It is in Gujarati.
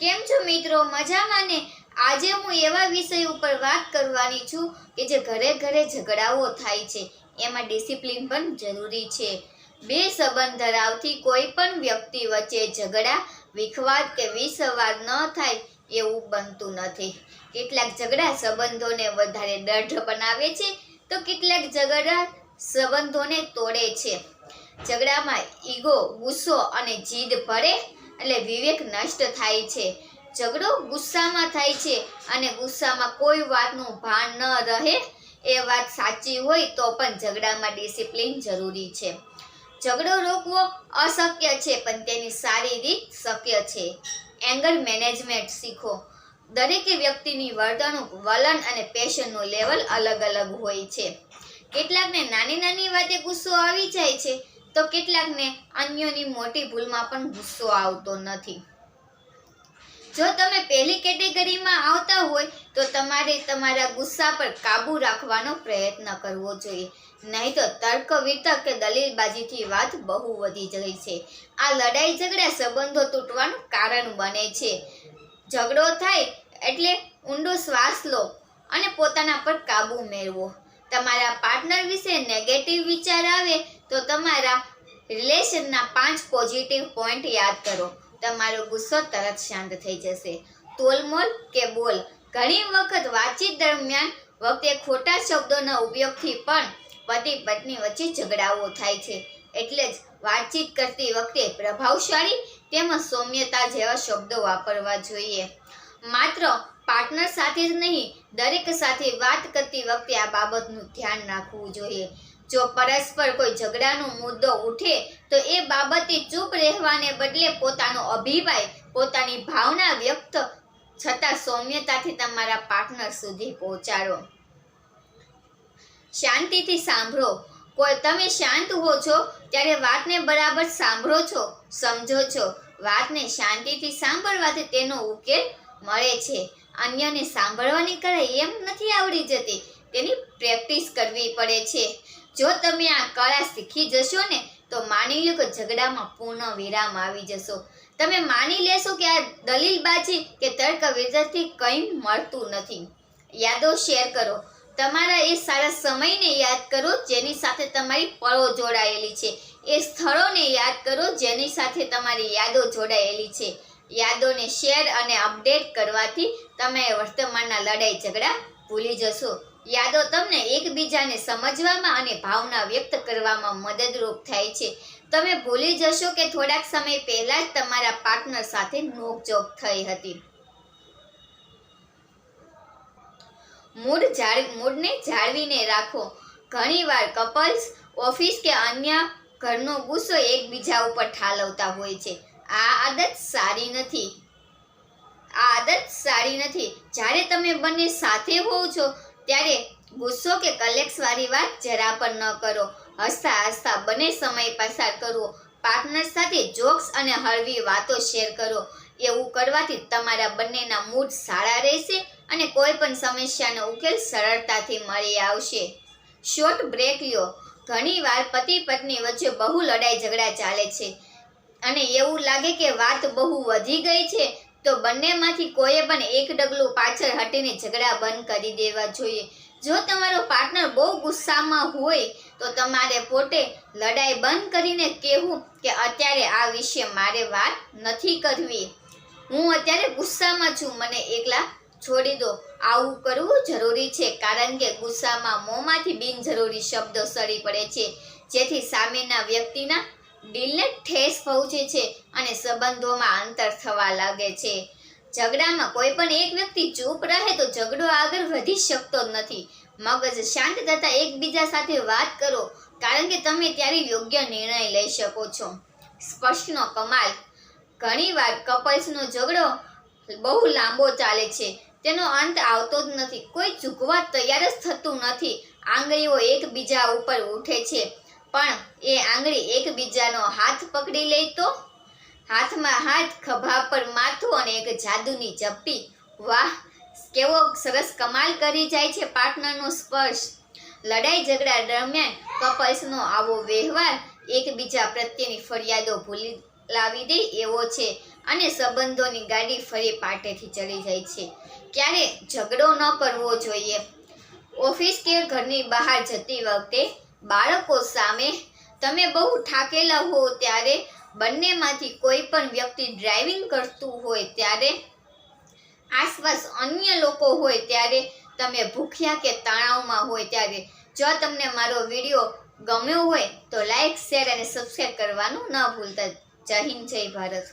કેમ છો મિત્રો? મજામાં ને? આજે હું એવા વિષય ઉપર વાત કરવાની છું કે જે ઘરે ઘરે ઝઘડાઓ થાય છે. એમાં ડિસિપ્લિન પણ જરૂરી છે. બે સંબંધ ધરાવતી કોઈ પણ વ્યક્તિ વચ્ચે ઝઘડા, વિખવાદ કે વિસંવાદ ન થાય એવું બનતું નથી. કેટલાક ઝઘડા સંબંધોને વધારે દઢ બનાવે છે, તો કેટલાક ઝઘડા સંબંધોને તોડે છે. ઝઘડામાં ઈગો, ગુસ્સો અને જીદ ભરે એટલે વિવેક નષ્ટ થાય છે. ઝઘડો ગુસ્સામાં થાય છે અને ગુસ્સામાં કોઈ વાતનું ભાન ન રહે એ વાત સાચી હોય તો પણ ઝઘડામાં ડિસિપ્લિન જરૂરી છે. ઝઘડો રોકવો અશક્ય છે પણ તેની સારી રીત શક્ય છે. એંગર મેનેજમેન્ટ શીખો. દરેક વ્યક્તિની વર્તણૂક, વલણ અને પેશનનું લેવલ અલગ અલગ હોય છે. કેટલાકને નાની નાની વાતે ગુસ્સો આવી જાય છે તો કેટલાકને અન્યોની મોટી ભૂલમાં પણ ગુસ્સો આવતો નથી. જો તમે પહેલી કેટેગરીમાં આવતા હોય, તો તમારે તમારા ગુસ્સા પર કાબુ રાખવાનો પ્રયત્ન કરવો જોઈએ. નહીં તો તર્ક, વિતર્ક કે દલીલબાજીથી વાત બહુ વધી જાય છે. આ લડાઈ ઝઘડા સંબંધો તૂટવાનું કારણ બને છે. ઝઘડો થાય એટલે ઊંડો શ્વાસ લો અને પોતાના પર કાબુ મેળવો. તમારા પાર્ટનર વિશે નેગેટિવ વિચાર આવે તો તમારા રિલેશનના પાંચ પોઝિટિવ પોઈન્ટ યાદ કરો. તમારો ગુસ્સો તરત શાંત થઈ જશે. તોલમોલ કે બોલ? ઘણી વખત વાતચીત દરમિયાન વખતે ખોટા શબ્દોના ઉપયોગથી પણ પતિ પત્ની વચ્ચે ઝઘડાઓ થાય છે. એટલે જ વાતચીત કરતી વખતે પ્રભાવશાળી તેમજ સૌમ્યતા જેવા શબ્દો વાપરવા જોઈએ. માત્ર પાર્ટનર સાથે જ નહીં, દરેક સાથે વાત કરતી વખતે આ બાબતનું ધ્યાન રાખવું જોઈએ. જો પરસ્પર કોઈ ઝઘડાનો મુદ્દો ઉઠે, તો એ બાબતે ચૂપ રહેવાને બદલે પોતાનો અભિપ્રાય, પોતાની ભાવના વ્યક્ત છતાં સૌમ્યતાથી તમારા પાર્ટનર સુધી પહોંચાડો. શાંતિથી સાંભળો. કોઈ તમે શાંત હો છો, ત્યારે વાતને બરાબર સાંભળો છો, સમજો છો. વાતને શાંતિથી સાંભળવાથી તેનો ઉકેલ મળે છે. અન્યને સાંભળવાની કળા એમ નથી આવડી જતી. તેની પ્રેક્ટિસ કરવી પડે છે. જો તમે આ કળા શીખી જશો ને, તો માની લો કે ઝઘડામાં પૂર્ણ વિરામ આવી જશો. તમે માની લેશો કે આ દલીલબાજી કે તર્ક વિદ્યાર્થી કંઈ મળતું નથી. યાદો શેર કરો. તમારા એ સારા સમયને યાદ કરો જેની સાથે તમારી પળો જોડાયેલી છે. એ સ્થળોને યાદ કરો જેની સાથે તમારી યાદો જોડાયેલી છે. યાદોને શેર અને અપડેટ કરવાથી તમે વર્તમાનના લડાઈ ઝઘડા ભૂલી જશો. યાદો તમને એકબીજાને સમજવામાં અને ભાવના વ્યક્ત કરવામાં મદદરૂપ થાય છે. તમે ભૂલી જશો કે થોડાક સમય પહેલા જ તમારા પાર્ટનર સાથે નોકઝોક થઈ હતી. મૂડ જાળ, મૂડને જાળવીને રાખો. ઘણીવાર કપલ્સ ઓફિસ કે અન્ય ઘરનો ગુસ્સો એકબીજા ઉપર ઠાલવતા હોય છે. આ આદત સારી નથી. આ આદત સારી નથી. જ્યારે તમે બંને સાથે હોવ છો ત્યારે ગુસ્સો કે કલેક્સવાળી વાત જરા પણ ન કરો. હસતા હસતા બંને સમય પસાર કરવો પાર્ટનર સાથે જોક્સ અને હળવી વાતો શેર કરો. એવું કરવાથી તમારા બંનેના મૂડ સારા રહેશે અને કોઈ પણ સમસ્યાનો ઉકેલ સરળતાથી મળી આવશે. શોર્ટ બ્રેક લ્યો. ઘણીવાર પતિ પત્ની વચ્ચે બહુ લડાઈ ઝઘડા ચાલે છે. અને એવું લાગે કે વાત બહુ વધી ગઈ છે તો બંનેમાંથી કોઈએ પણ એક ડગલું પાછળ હટીને ઝઘડા બંધ કરી દેવા જોઈએ. જો તમારો પાર્ટનર બહુ ગુસ્સામાં હોય, તો તમારે પોતે લડાઈ બંધ કરીને કહેવું કે અત્યારે આ વિશે મારે વાત નથી કરવી. હું અત્યારે ગુસ્સામાં છું, મને એકલા છોડી દો. આવું કરવું જરૂરી છે, કારણ કે ગુસ્સામાં મોંમાંથી બિનજરૂરી શબ્દો સડી પડે છે. જેથી સામેના વ્યક્તિના દિલને ઠેસ પહોંચે છે અને સંબંધોમાં અંતર થવા લાગે છે. ઝઘડામાં કોઈ પણ એક વ્યક્તિ ચૂપ રહે તો ઝઘડો આગળ વધી શકતો નથી. મગજ શાંત થતા એકબીજા સાથે વાત કરો, કારણ કે તમે ત્યારે યોગ્ય નિર્ણય લઈ શકો છો. સ્પષ્ટનો કમાલ. ઘણીવાર કપલ્સનો ઝઘડો બહુ લાંબો ચાલે છે. તેનો અંત આવતો જ નથી. કોઈ ઝૂકવા તૈયાર જ થતું નથી. આંગળીઓ એકબીજા ઉપર ઉઠે છે. પણ એ આંગળી એકબીજાનો હાથ પકડી લે તો? હાથમાં હાથ, ખભા પર માથું અને એક જાદુની ચપ્પી વાહ, કેવો સરસ કમાલ કરી જાય છે પાર્ટનરનો સ્પર્શ. લડાઈ ઝઘડા દરમિયાન કપલ્સનો આવો વ્યવહાર એકબીજા પ્રત્યેની ફરિયાદો ભૂલી લાવી દે એવો છે અને સંબંધોની ગાડી ફરી પાટેથી ચડી જાય છે. ક્યારે ઝઘડો ન કરવો જોઈએ. ઓફિસ કે ઘરની બહાર જતી વખતે બાળકો સામે તમે બહુ થાકેલા હો ત્યારે બંનેમાંથી કોઈ પણ વ્યક્તિ ડ્રાઇવિંગ કરતું હોય ત્યારે આસપાસ અન્ય લોકો હોય ત્યારે તમે ભૂખ્યા કે તણાવમાં હોય ત્યારે જો તમને મારો વીડિયો ગમ્યો હોય તો લાઈક શેર અને સબસ્ક્રાઈબ કરવાનું ન ભૂલતા. જય હિન્દ, જય ભારત.